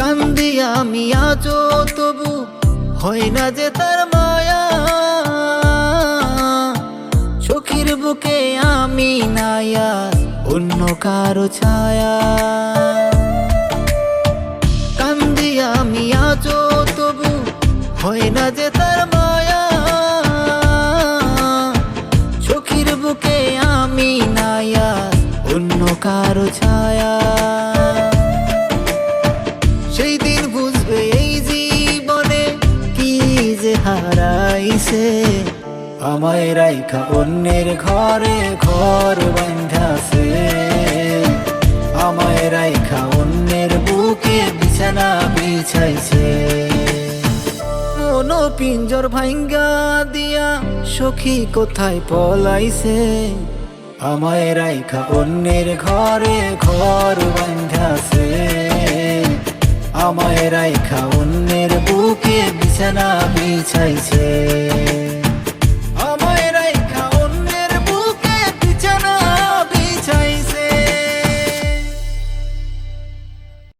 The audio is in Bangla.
কান্দি আমি আজও, তবু হয় না যে তার মায়া। চোখের বুকে আমি নায়া, অন্য কারও ছায়া। কান্দি আমি আজও, তবু হয় না যে তার মায়া। চোখের বুকে আমি নায়া, অন্য কারও ছায়া। সেই দিন বুঝবে এই জীবনে কি যে হারাইছে। আমায় রাইখা অন্যের ঘরে ঘর বান্ধাছে আমায় রাইখা অন্যের বুকে বিছানা বিছাইছে। মনো পিঞ্জর ভাঙ্গা দিয়া সখী কোথায় পলাইছে। আমায় রাইখা অন্যের ঘরে ঘর বান্ধাছে আমায় রাইখা অন্যের বুকে বিছানা বিছাইছে।